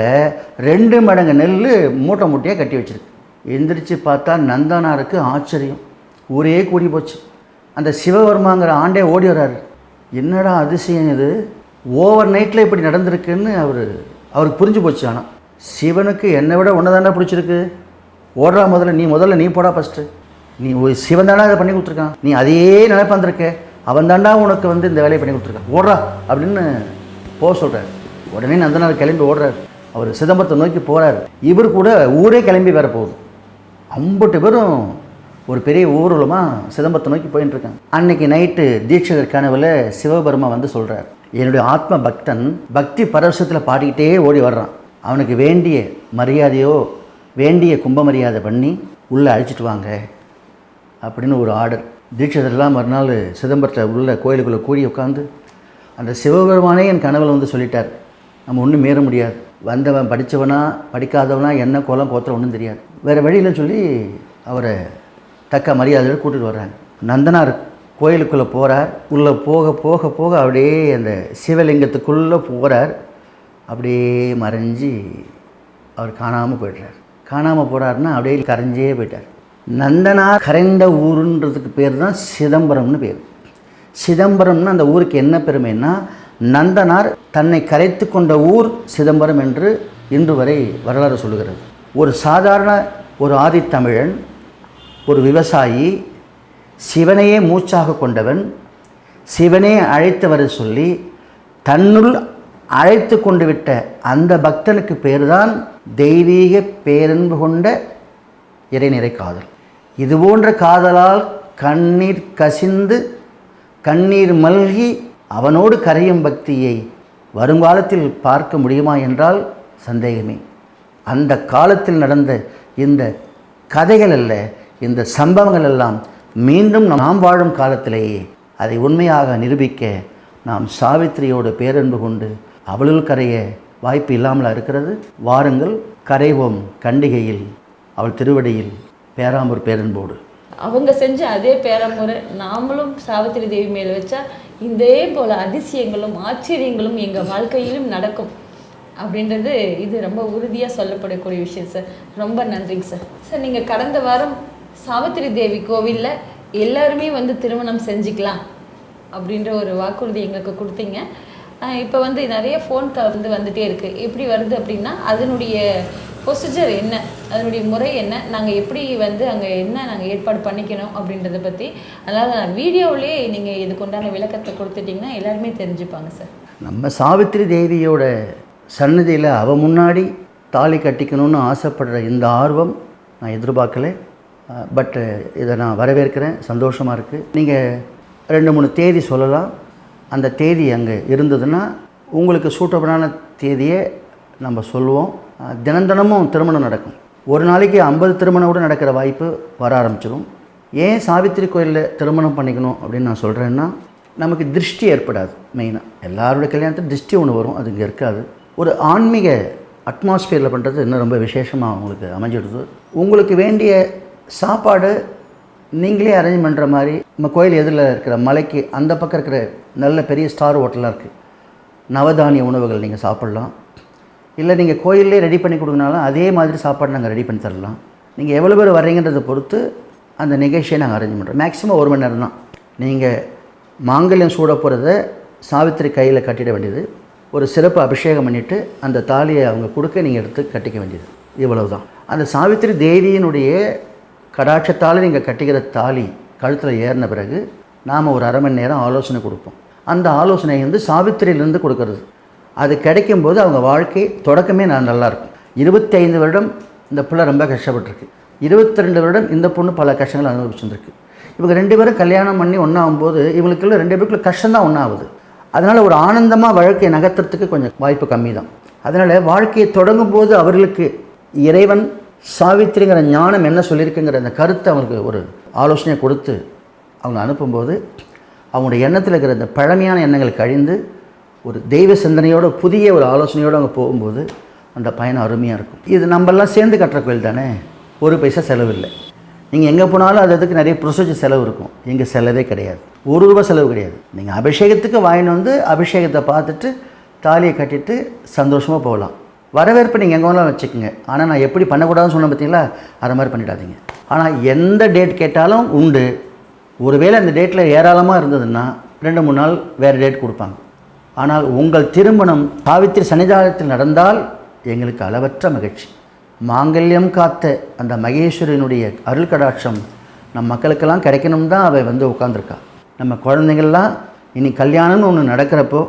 ரெண்டு மடங்கு நெல் மூட்டை மூட்டையாக கட்டி வச்சிருக்கு. எந்திரிச்சு பார்த்தா நந்தனாருக்கு ஆச்சரியம். ஊரே கூடி போச்சு. அந்த சிவவர்மாங்கிற ஆண்டே ஓடி வர்றாரு. என்னடா அதிசயம் இது? ஓவர் நைட்டில் இப்படி நடந்திருக்குன்னு அவர் அவருக்கு புரிஞ்சு போச்சு ஆனால் சிவனுக்கு என்னை விட ஒன்று தானே பிடிச்சிருக்கு? ஓடுறா முதல்ல நீ முதல்ல நீ போடா ஃபஸ்ட்டு நீ ஒரு சிவன் தானே அதை பண்ணி கொடுத்துருக்கான். நீ அதையே நினைப்பாந்துருக்க அவன் தாண்டா உனக்கு வந்து இந்த வேலையை பண்ணி கொடுத்துருக்கான். ஓடுறா அப்படின்னு போக சொல்கிறார் உடனே நந்தனார் கிளம்பி ஓடுறாரு. அவர் சிதம்பரத்தை நோக்கி போகிறார் இவர் கூட ஊரே கிளம்பி வேற போகுது. ஐம்பட்டு பேரும் ஒரு பெரிய ஊர்வலமாக சிதம்பரத்தை நோக்கி போயின்னு இருக்காங்க அன்னைக்கு நைட்டு தீட்சகர் கனவுல சிவபெருமா வந்து சொல்கிறார் என்னுடைய ஆத்ம பக்தன் பக்தி பரவசத்தில் பாடிக்கிட்டே ஓடி வர்றான். அவனுக்கு வேண்டிய மரியாதையோ வேண்டிய கும்ப மரியாதை பண்ணி உள்ளே அழைச்சிட்டு வாங்க அப்படின்னு ஒரு ஆர்டர். தீட்சிதர்லாம் மறுநாள் சிதம்பரத்தில் உள்ள கோயிலுக்குள்ளே கூடி உட்காந்து அந்த சிவபெருமானே என் கனவில் வந்து சொல்லிட்டார் நம்ம ஒன்றும் மீற முடியாது. வந்தவன் படித்தவனா படிக்காதவனா என்ன கோலம் கோத்திரம் ஒன்றும் தெரியாது. வேறு வழியில் சொல்லி அவரை தக்க மரியாதையோடு கூட்டிகிட்டு வர்றாங்க. நந்தனார் கோயிலுக்குள்ளே போகிறார் உள்ளே போக போக போக அப்படியே அந்த சிவலிங்கத்துக்குள்ளே போகிறார் அப்படியே மறைஞ்சி அவர் காணாமல் போயிடுறார். காணாமல் போகிறாருன்னா அப்படியே கரைஞ்சே போயிட்டார். நந்தனார் கரைந்த ஊருன்றதுக்கு பேர் தான் சிதம்பரம்னு பேர். சிதம்பரம்னு அந்த ஊருக்கு என்ன பெருமைன்னா நந்தனார் தன்னை கரைத்து கொண்ட ஊர் சிதம்பரம் என்று இன்று வரை வரலாறு சொல்லுகிறது. ஒரு சாதாரண ஒரு ஆதித்தமிழன் ஒரு விவசாயி சிவனையே மூச்சாக கொண்டவன் சிவனே அழைத்தவரை சொல்லி தன்னுள் அழைத்து கொண்டு விட்ட அந்த பக்தனுக்கு பேர்தான் தெய்வீக பேரன்பு கொண்ட இறைநிறை காதல். இது போன்ற காதலால் கண்ணீர் கசிந்து கண்ணீர் மல்கி அவனோடு கரையும் பக்தியை வருங்காலத்தில் பார்க்க முடியுமா என்றால் சந்தேகமே. அந்த காலத்தில் நடந்த இந்த கதைகள் அல்ல இந்த சம்பவங்கள் எல்லாம் மீண்டும் நாம் வாழும் காலத்திலேயே அதை உண்மையாக நிரூபிக்க நாம் சாவித்திரியோடு பேரன்பு கொண்டு அவளுள் கரைய வாய்ப்பு இல்லாமல் இருக்கிறது? வாருங்கள் கரைவோம் கண்டிகையில் அவள் திருவடியில் பேராமூர் பேரன்போடு. அவங்க செஞ்ச அதே பேரமுறை நாமளும் சாவித்திரி தேவி மேலே வச்சா இதே போல அதிசயங்களும் ஆச்சரியங்களும் எங்கள் வாழ்க்கையிலும் நடக்கும். அப்படின்றது இது ரொம்ப உறுதியாக சொல்லப்படக்கூடிய விஷயம் சார். ரொம்ப நன்றிங்க சார். சார் நீங்கள் கடந்த வாரம் சாவித்திரி தேவி கோவில்ல எல்லாருமே வந்து திருமணம் செஞ்சுக்கலாம் அப்படின்ற ஒரு வாக்குறுதி எங்களுக்கு கொடுத்தீங்க. இப்போ வந்து நிறைய ஃபோன் கால் வந்து வந்துட்டே இருக்குது எப்படி வருது அப்படின்னா அதனுடைய ப்ரொசீஜர் என்ன? அதனுடைய முறை என்ன? நாங்கள் எப்படி வந்து அங்கே என்ன நாங்கள் ஏற்பாடு பண்ணிக்கணும் அப்படின்றத பற்றி அதனால் நான் வீடியோவிலே நீங்கள் இதுக்குண்டான விளக்கத்தை கொடுத்துட்டிங்கன்னா எல்லாருமே தெரிஞ்சுப்பாங்க சார். நம்ம சாவித்திரி தேவியோட சன்னதியில் அவள் முன்னாடி தாலி கட்டிக்கணும்னு ஆசைப்படுற இந்த ஆர்வம் நான் எதிர்பார்க்கலை. பட்டு இதை நான் வரவேற்கிறேன். சந்தோஷமாக இருக்குது நீங்கள் ரெண்டு மூணு தேதி சொல்லலாம். அந்த தேதி அங்கே இருந்ததுன்னா உங்களுக்கு சூட்டபிளான தேதியை நம்ம சொல்லுவோம். தினந்தனமும் திருமணம் நடக்கும். ஒரு நாளைக்கு ஐம்பது திருமணம் கூட நடக்கிற வாய்ப்பு வர ஆரம்பிச்சிடும் ஏன் சாவித்திரி கோயிலில் திருமணம் பண்ணிக்கணும் அப்படின்னு நான் சொல்கிறேன்னா நமக்கு திருஷ்டி ஏற்படாது மெயினாக எல்லாருடைய கல்யாணத்தில் திருஷ்டி ஒன்று வரும் அது இங்கே இருக்காது. ஒரு ஆன்மீக அட்மாஸ்பியரில் பண்ணுறது இன்னும் ரொம்ப விசேஷமாக உங்களுக்கு அமைஞ்சிடுது. உங்களுக்கு வேண்டிய சாப்பாடு நீங்களே அரேஞ்ச் பண்ணுற மாதிரி நம்ம கோயில் எதிரில் இருக்கிற மலைக்கு அந்த பக்கம் இருக்கிற நல்ல பெரிய ஸ்டார் ஹோட்டலாக இருக்குது நவதானிய உணவுகள் நீங்கள் சாப்பிட்லாம். இல்லை நீங்கள் கோயிலே ரெடி பண்ணி கொடுங்கனாலும் அதே மாதிரி சாப்பாடு நாங்கள் ரெடி பண்ணி தரலாம். நீங்கள் எவ்வளோ பேர் வர்றீங்கன்றதை பொறுத்து அந்த நிகழ்ச்சியை நாங்கள் அரேஞ்ச் பண்ணுறோம் மேக்ஸிமம் ஒரு மணி நேரம் தான் நீங்கள் மாங்கல்யம் சூட போகிறத சாவித்திரி கையில் கட்டிட வேண்டியது. ஒரு சிறப்பு அபிஷேகம் பண்ணிவிட்டு அந்த தாலியை அவங்க கொடுக்க நீங்கள் எடுத்து கட்டிக்க வேண்டியது. இவ்வளவு தான் அந்த சாவித்திரி தேவியினுடைய கடாட்சத்தால் நீங்கள் கட்டிக்கிற தாலி கழுத்தில் ஏறின பிறகு நாம் ஒரு அரை மணி நேரம் ஆலோசனை கொடுப்போம். அந்த ஆலோசனை வந்து சாவித்திரியிலேருந்து கொடுக்கறது. அது கிடைக்கும்போது அவங்க வாழ்க்கை தொடக்கமே நான் நல்லாயிருக்கும். இருபத்தி ஐந்து வருடம் இந்த பிள்ளை ரொம்ப கஷ்டப்பட்டிருக்கு. இருபத்தி ரெண்டு வருடம் இந்த பொண்ணு பல கஷ்டங்கள் அனுபவிச்சுருக்கு இவங்க ரெண்டு பேரும் கல்யாணம் பண்ணி ஒன்றாகும்போது இவங்களுக்குள்ள ரெண்டு பேருக்குள்ள கஷ்டம்தான் ஒன்றாகுது அதனால் ஒரு ஆனந்தமாக வாழ்க்கையை நகர்த்துறதுக்கு கொஞ்சம் வாய்ப்பு கம்மி தான் அதனால் வாழ்க்கையை தொடங்கும் போது அவர்களுக்கு இறைவன் சாவித்திரிங்கிற ஞானம் என்ன சொல்லியிருக்குங்கிற அந்த கருத்தை அவங்களுக்கு ஒரு ஆலோசனையை கொடுத்து அவங்க அனுப்பும்போது அவங்களுடைய எண்ணத்தில் இருக்கிற அந்த பழமையான எண்ணங்கள் கழிந்து ஒரு தெய்வ சிந்தனையோட புதிய ஒரு ஆலோசனையோடு அவங்க போகும்போது அந்த பயணம் அருமையாக இருக்கும். இது நம்மெல்லாம் சேர்ந்து கட்டுற கோயில் தானே? ஒரு பைசா செலவு இல்லை. நீங்கள் எங்கே போனாலும் அது அதுக்கு நிறைய ப்ரொசீஜர் செலவு இருக்கும். இங்கே செலவே கிடையாது. ஒரு ரூபா செலவு கிடையாது. நீங்கள் அபிஷேகத்துக்கு வாங்கிட்டு வந்து அபிஷேகத்தை பார்த்துட்டு தாலியை கட்டிட்டு சந்தோஷமாக போகலாம். வரவேற்பு நீங்கள் எங்கே வேணாலும் வச்சுக்கோங்க. ஆனால் நான் எப்படி பண்ணக்கூடாதுன்னு சொன்னேன் பார்த்தீங்களா அதை மாதிரி பண்ணிடாதீங்க. ஆனால் எந்த டேட் கேட்டாலும் உண்டு. ஒருவேளை அந்த டேட்டில் ஏராளமாக இருந்ததுன்னா ரெண்டு மூணு நாள் வேறு டேட் கொடுப்பாங்க. ஆனால் உங்கள் திருமணம் சாவித்திரி சன்னிதானத்தில் நடந்தால் எங்களுக்கு அளவற்ற மகிழ்ச்சி. மாங்கல்யம் காத்த அந்த மகேஸ்வரனுடைய அருள் கடாட்சம் நம் மக்களுக்கெல்லாம் கிடைக்கணும் தான் அவள் வந்து உட்காந்துருக்கா நம்ம குழந்தைங்கள்லாம் இனி கல்யாணம்னு ஒன்று நடக்கிறப்போ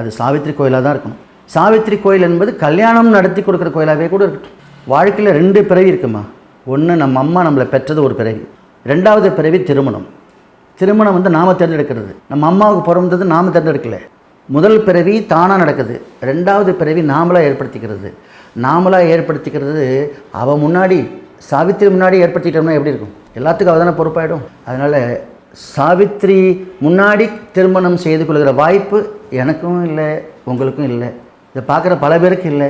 அது சாவித்திரி கோயிலாக தான் இருக்கணும். சாவித்திரி கோயில் என்பது கல்யாணம் நடத்தி கொடுக்குற கோயிலாகவே கூட இருக்கட்டும். வாழ்க்கையில் ரெண்டு பிறவி இருக்குமா? ஒன்று நம்ம அம்மா நம்மளை பெற்றது ஒரு பிறவி. ரெண்டாவது பிறவி திருமணம். திருமணம் வந்து நாம் தேர்ந்தெடுக்கிறது. நம்ம அம்மாவுக்கு பிறந்தது நாம் தேர்ந்தெடுக்கல. முதல் பிறவி தானாக நடக்குது. ரெண்டாவது பிறவி நாமளாக ஏற்படுத்திக்கிறது. நாமளாக ஏற்படுத்திக்கிறது அவள் முன்னாடி சாவித்திரி முன்னாடி ஏற்படுத்திக்கிட்டோம்னா எப்படி இருக்கும்? எல்லாத்துக்கும் அவள் தானே பொறுப்பாயிடும். அதனால் சாவித்திரி முன்னாடி திருமணம் செய்து கொள்கிற வாய்ப்பு எனக்கும் இல்லை உங்களுக்கும் இல்லை. இதை பார்க்குற பல பேருக்கு இல்லை.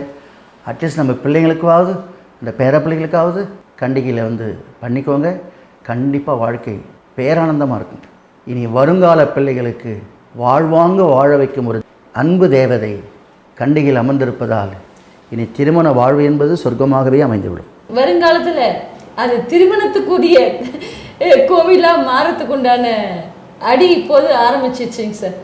அட்லீஸ்ட் நம்ம பிள்ளைங்களுக்காவது இந்த பேர பிள்ளைகளுக்காவது கண்டிகையில் வந்து பண்ணிக்கோங்க. கண்டிப்பாக வாழ்க்கை பேரானந்தமாக இருக்கும். இனி வருங்கால பிள்ளைகளுக்கு வாழ்வாங்க வாழ வைக்கும் ஒரு அன்பு தேவதை கண்டிகையில் அமர்ந்திருப்பதால் இனி திருமண வாழ்வு என்பது சொர்க்கமாகவே அமைந்துவிடும். வருங்காலத்தில் அது திருமணத்துக்குரிய கோவிலாக கோவிலா மாறத்துக்கு உண்டான அடி இப்போது ஆரம்பிச்சிச்சுங்க சார்.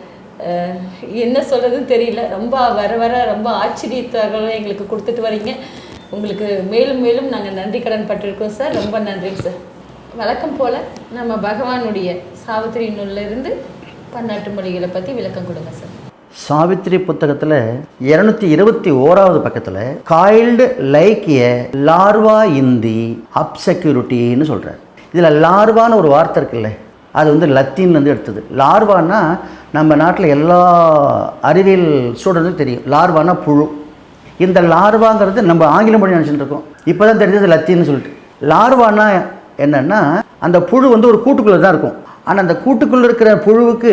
என்ன சொல்கிறதுன்னு தெரியல. ரொம்ப வர வர ரொம்ப ஆச்சரிய தகவலை எங்களுக்கு கொடுத்துட்டு வரீங்க. உங்களுக்கு மேலும் மேலும் நாங்கள் நன்றி கடன் பட்டிருக்கோம் சார். ரொம்ப நன்றிங்க சார். வழக்கம் போல் நம்ம பகவானுடைய சாவித்திரி நூலிலிருந்து பன்னாட்டு மொழிகளை பற்றி விளக்கம் கொடுங்க சார். சாவித்திரி புத்தகத்தில் இருநூத்தி இருபத்தி ஓராவது பக்கத்தில் coiled like a larva in the அப்செக்யூரிட்டின்னு சொல்கிறார் இதில் லார்வான்னு ஒரு வார்த்தை இருக்குல்ல அது வந்து லத்தீன்லேருந்து எடுத்தது. லார்வான்னா நம்ம நாட்டில் எல்லா அறிவியல் ஸ்டூடெண்ட்ஸும் தெரியும். லார்வானா புழு. இந்த லார்வாங்கிறது நம்ம ஆங்கில மொழி நினச்சிட்டு இருக்கோம். இப்போ தான் தெரிஞ்சது லத்தீன்னு சொல்லிட்டு. லார்வானா என்னென்னா அந்த புழு வந்து ஒரு கூட்டுக்குள்ளே தான் இருக்கும். ஆனால் அந்த கூட்டுக்குள்ளே இருக்கிற புழுவுக்கு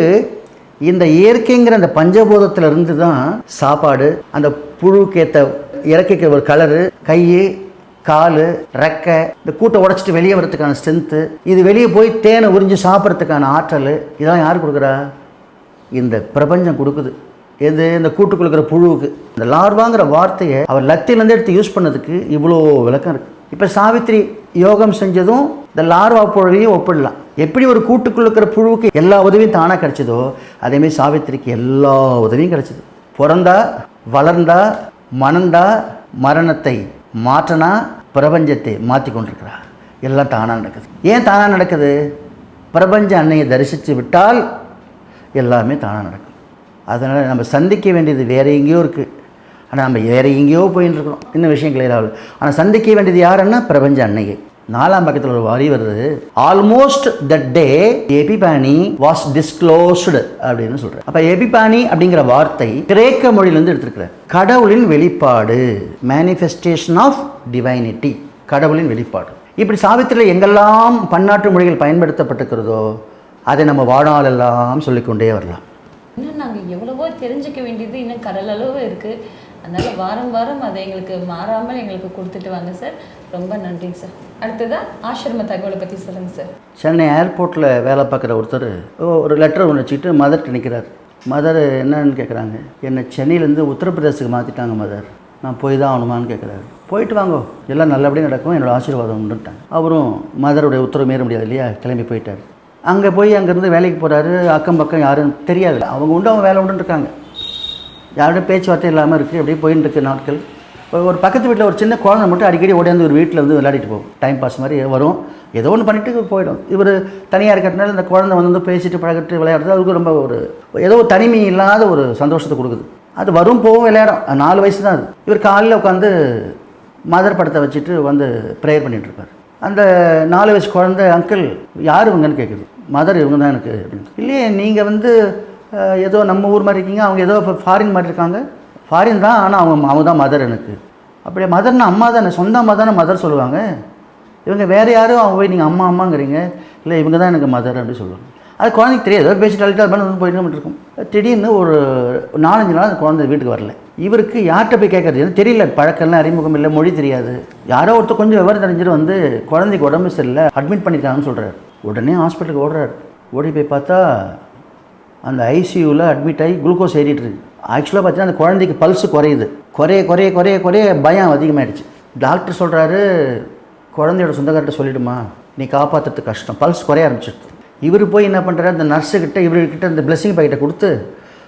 இந்த இயற்கைங்கிற அந்த பஞ்சபூதத்திலிருந்து தான் சாப்பாடு அந்த புழுவுக்கு ஏற்ற இறக்கைக்கு ஒரு கலரு கை கால் ரெக்கை இந்த கூட்டை உடைச்சிட்டு வெளியே வரதுக்கான ஸ்ட்ரென்த்து இது வெளியே போய் தேனை உறிஞ்சு சாப்பிட்றதுக்கான ஆற்றல் இதெல்லாம் யார் கொடுக்குறா? இந்த பிரபஞ்சம் கொடுக்குது. எது? இந்த கூட்டுக்குள்ள இருக்கிற புழுவுக்கு. இந்த லார்வாங்கிற வார்த்தையை அவர் லத்திலேருந்து எடுத்து யூஸ் பண்ணதுக்கு இவ்வளோ விளக்கம் இருக்குது இப்போ சாவித்திரி யோகம் செஞ்சதும் இந்த லார்வா புழுவையும் ஒப்பிடலாம். எப்படி ஒரு கூட்டுக்குள்ள இருக்கிற புழுவுக்கு எல்லா உதவியும் தானாக கிடச்சிதோ அதேமாதிரி சாவித்திரிக்கு எல்லா உதவியும் கிடச்சிது. பிறந்தா வளர்ந்தா மணந்தா மரணத்தை மாற்றினா பிரபஞ்சத்தை மாற்றி கொண்டிருக்கிறார் எல்லாம் தானாக நடக்குது. ஏன் தானாக நடக்குது? பிரபஞ்ச அன்னையை தரிசித்து விட்டால் எல்லாமே தானாக நடக்கும். அதனால் நம்ம சந்திக்க வேண்டியது வேறு எங்கேயோ இருக்குது ஆனால் நம்ம வேறு எங்கேயோ போயின்னு இருக்கிறோம் இன்னும் விஷயம் கிளியர் ஆகல. ஆனால் சந்திக்க வேண்டியது யாருன்னா பிரபஞ்ச அன்னையை. நாலாம் பக்கத்தில் ஒரு வரி வருது almost that day epiphany was disclosed அப்படின்னு சொல்கிறேன் அப்போ எபிபானி அப்படிங்கிற வார்த்தை கிரேக்க மொழியிலேருந்து எடுத்திருக்கிறார் கடவுளின் வெளிப்பாடு மேனிஃபெஸ்டேஷன் ஆஃப் டிவைனிட்டி கடவுளின் வெளிப்பாடு இப்படி சாவித்திரியில் எங்கெல்லாம் பன்னாட்டு மொழிகள் பயன்படுத்தப்பட்டிருக்கிறதோ அதை நம்ம வாழ்நாளெல்லாம் சொல்லிக்கொண்டே வரலாம். இன்னும் நாங்கள் எவ்வளவோ தெரிஞ்சுக்க வேண்டியது இன்னும் கடலளவு இருக்குது அதனால் வாரம் வாரம் அதை எங்களுக்கு மாறாமல் எங்களுக்கு கொடுத்துட்டு வாங்க சார் ரொம்ப நன்றிங்க சார் அடுத்ததாக ஆசிரம தகவலை பற்றி சொல்லுங்கள் சார் சென்னை ஏர்போர்ட்டில் வேலை பார்க்குற ஒருத்தர் ஒரு லெட்டர் ஒன்று வச்சுக்கிட்டு மதர்கிட்ட நிற்கிறார் மதர் என்னன்னு கேட்குறாங்க என்னை சென்னையிலேருந்து உத்தரப்பிரதேசத்துக்கு மாற்றிட்டாங்க மதர் நான் போய் தான் ஆகணுமான்னு கேட்குறாரு போயிட்டு வாங்கோ. எல்லாம் நல்லபடியாக நடக்கும்? என்னோட ஆசீர்வாதம் உண்டுட்டாங்க அவரும் மதருடைய உத்தரவு மீற முடியாது இல்லையா? கிளம்பி போயிட்டார். அங்கே போய் அங்கேருந்து வேலைக்கு போகிறாரு அக்கம் பக்கம் யாரும் தெரியாது அவங்க உண்டு அவங்க வேலை உண்டுன்னு இருக்காங்க. யாரோட பேச்சுவார்த்தை இல்லாமல் இருக்குது அப்படியே போயின்னு இருக்கு நாட்கள். ஒரு- ஒரு பக்கத்து வீட்டில் ஒரு சின்ன குழந்தை மட்டும் அடிக்கடி ஓடியாந்து ஒரு வீட்டில் வந்து விளையாடிட்டு போகும். டைம் பாஸ் மாதிரி வரும். ஏதோ ஒன்று பண்ணிட்டு போயிடும். இவர் தனியாக இருக்கிறதுனால இந்த குழந்தை வந்து பேசிட்டு பழகிட்டு விளையாடுறது அதுக்கு ரொம்ப ஒரு ஏதோ ஒரு தனிமை இல்லாத ஒரு சந்தோஷத்தை கொடுக்குது. அது வரும் போகும் விளையாடும். நாலு வயசு தான் அது. இவர் காலையில் உட்காந்து மதர் படத்தை வச்சுட்டு வந்து ப்ரேயர் பண்ணிகிட்ருப்பார் அந்த நாலு வயசு குழந்தை அங்கிள் யார் இவங்கன்னு கேட்குது மதர் இவங்க தான் எனக்கு அப்படின்னு. இல்லையே நீங்கள் வந்து ஏதோ நம்ம ஊர் மாதிரி இருக்கீங்க அவங்க ஏதோ ஃபாரின் மாதிரி இருக்காங்க. ஃபாரின் தான் ஆனால் அவங்க அவங்க தான் மதர் எனக்கு. அப்படியே மதர்னா அம்மா தானே சொந்த அம்மா தானே மதர் சொல்லுவாங்க. இவங்க வேறு யாரும் அவங்க போய் நீங்கள் அம்மா அம்மாங்கிறீங்க. இல்லை இவங்க தான் எனக்கு மதர் அப்படின்னு சொல்லுவாங்க. அது குழந்தைக்கு தெரியாது. ஏதோ பேசிட்டு அழுட்டு அது போயிட்டு இருக்கும். திடீர்னு ஒரு நாலஞ்சு நாள் அந்த குழந்தை வீட்டுக்கு வரல. இவருக்கு யார்கிட்ட போய் கேட்கறது? தெரியல. பழக்கம்லாம் அறிமுகம் இல்லை மொழி தெரியாது. யாரோ ஒருத்தர் கொஞ்சம் விவரம் தெரிஞ்சிட்டு வந்து குழந்தைக்கு உடம்பு சரியில்லை அட்மிட் பண்ணியிருக்காங்கன்னு சொல்கிறார் உடனே ஹாஸ்பிட்டலுக்கு ஓடுறாரு. ஓடி போய் பார்த்தா அந்த ஐசியூவில் அட்மிட் ஆகி குளுக்கோஸ் ஏறிட்டு இருக்கு. ஆக்சுவலாக பார்த்தீங்கன்னா அந்த குழந்தைக்கு பல்ஸ் குறையுது. குறைய குறைய குறைய குறைய பயம் அதிகமாகிடுச்சு டாக்டர் சொல்கிறாரு குழந்தையோட சொந்தக்கார்ட்ட சொல்லிடுமா நீ காப்பாற்றுறது கஷ்டம். பல்ஸ் குறைய ஆரம்பிச்சிடுது இவர் போய் என்ன பண்ணுறாரு அந்த நர்ஸுக்கிட்ட இவர்கிட்ட இந்த பிளெஸிங் பாக்கெட்டை கொடுத்து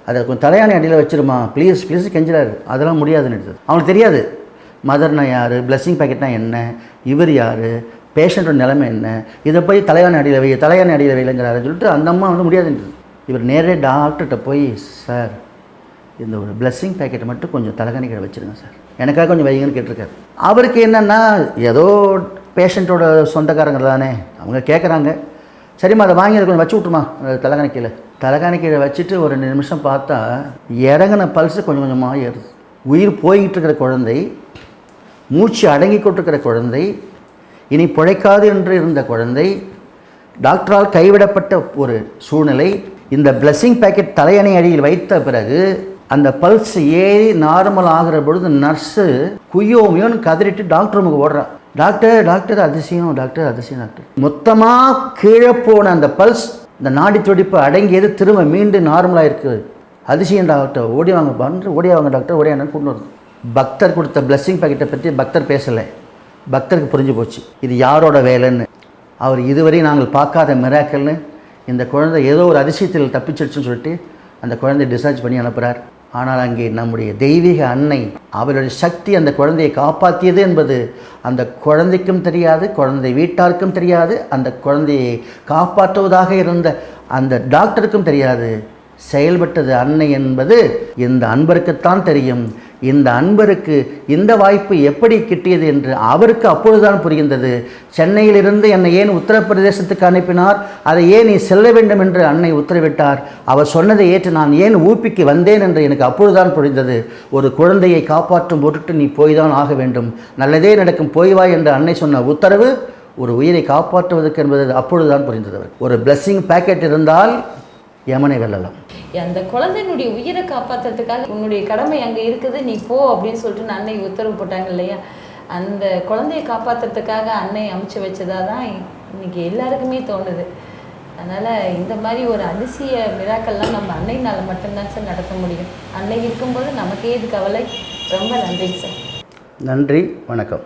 அதை கொஞ்சம் தலையாணி அடியில் வச்சிருமா. ப்ளீஸ் ப்ளீஸ் கெஞ்சுறாரு. அதெல்லாம் முடியாதுன்னு எடுத்தது. அவனுக்கு தெரியாது. மதர்னா யார்? பிளெஸிங் பாக்கெட்னா என்ன? இவர் யார்? பேஷண்ட்டோட நிலைமை என்ன? இதை போய் தலையாணி அடியில் வை தலையாணி அடியில் வைலங்கிறாருன்னு சொல்லிட்டு அந்த அம்மா வந்து முடியாதுன்றது இவர் நேரே டாக்டர்கிட்ட போய் சார் இந்த ஒரு பிளஸ்ஸிங் பேக்கெட்டை மட்டும் கொஞ்சம் தலைகணிக்கிற வச்சுருங்க சார். எனக்காக கொஞ்சம் வைங்கன்னு கேட்டிருக்காரு. அவருக்கு என்னென்னா ஏதோ பேஷண்ட்டோட சொந்தக்காரங்க தானே. அவங்க கேட்குறாங்க சரிம்மா அதை வாங்கி அதை கொஞ்சம் வச்சு விட்டுமா தலைகாணிக்கையில் தலைகாணிக்கையில் வச்சுட்டு ஒரு ரெண்டு நிமிஷம் பார்த்தா இறங்கின பல்ஸு கொஞ்சம் கொஞ்சமாக ஏறுது. உயிர் போய்கிட்டு இருக்கிற குழந்தை மூச்சு அடங்கி கொண்டிருக்கிற குழந்தை இனி பிழைக்காது என்று இருந்த குழந்தை டாக்டரால் கைவிடப்பட்ட ஒரு சூழ்நிலை இந்த பிளஸ்ஸிங் பேக்கெட் தலையணை அடியில் வைத்த பிறகு அந்த பல்ஸ் ஏறி நார்மல் ஆகிற பொழுது நர்ஸு குய்யோமியோன்னு கதறிட்டு டாக்டர் ரூமுக்கு ஓடுறா டாக்டர் டாக்டர் அதிசயம் டாக்டர் அதிசயம் டாக்டர் மொத்தமாக கீழே போன அந்த பல்ஸ் இந்த நாடி துடிப்பு அடங்கியது திரும்ப மீண்டும் நார்மலாக இருக்குது. அதிசயம் டாக்டர் ஓடி வாங்க பண்ணுற ஓடி வாங்க டாக்டர் ஓடி வாங்க கொண்டு வருது பக்தர் கொடுத்த பிளஸ்ஸிங் பேக்கெட்டை பற்றி பக்தர் பேசலை. பக்தருக்கு புரிஞ்சு போச்சு. இது யாரோட வேலைன்னு. அவர் இதுவரை நாங்கள் பார்க்காத மிராக்கல்னு இந்த குழந்தை ஏதோ ஒரு அதிசயத்தில் தப்பிச்சிடுச்சுன்னு சொல்லிட்டு அந்த குழந்தையை டிஸ்சார்ஜ் பண்ணி அனுப்புகிறார் ஆனால் அங்கே நம்முடைய தெய்வீக அன்னை அவருடைய சக்தி அந்த குழந்தையை காப்பாற்றியது என்பது அந்த குழந்தைக்கும் தெரியாது குழந்தை வீட்டாருக்கும் தெரியாது அந்த குழந்தையை காப்பாற்றுவதாக இருந்த அந்த டாக்டருக்கும் தெரியாது. செயல்பட்டது அன்னை என்பது இந்த அன்பருக்குத்தான் தெரியும். இந்த அன்பருக்கு இந்த வாய்ப்பு எப்படி கிட்டியது என்று அவருக்கு அப்பொழுதுதான் புரிகின்றது. சென்னையிலிருந்து என்னை ஏன் உத்தரப்பிரதேசத்துக்கு அனுப்பினார்? அதை ஏன் நீ செல்ல வேண்டும் என்று அன்னை உத்தரவிட்டார். அவர் சொன்னதை ஏற்று நான் ஏன் ஊப்பிக்கு வந்தேன் என்று எனக்கு அப்பொழுதுதான் புரிந்தது. ஒரு குழந்தையை காப்பாற்றும் பொருட்டு நீ போய் தான் ஆக வேண்டும். நல்லதே நடக்கும் போய் வா என்று அன்னை சொன்ன உத்தரவு ஒரு உயிரை காப்பாற்றுவதற்கு என்பது அப்பொழுதுதான் புரிந்தது. ஒரு பிளஸ்ஸிங் பேக்கெட் இருந்தால் யமனை வெல்லலாம். அந்த குழந்தையினுடைய உயிரை காப்பாத்துறதுக்காக உன்னுடைய கடமை அங்க இருக்குது நீ போ அப்படின்னு சொல்லிட்டு அன்னை உத்தரவு போட்டாங்க இல்லையா? அந்த குழந்தையை காப்பாத்துறதுக்காக அன்னை அமைச்சு வச்சதா தான் இன்னைக்கு எல்லாருக்குமே தோணுது. அதனால இந்த மாதிரி ஒரு அதிசய மிராக்கள்லாம் நம்ம அன்னைனால மட்டும்தான் சார் நடத்த முடியும். அன்னை இருக்கும்போது நமக்கே இது கவலை. ரொம்ப நன்றிங்க சார். நன்றி வணக்கம்.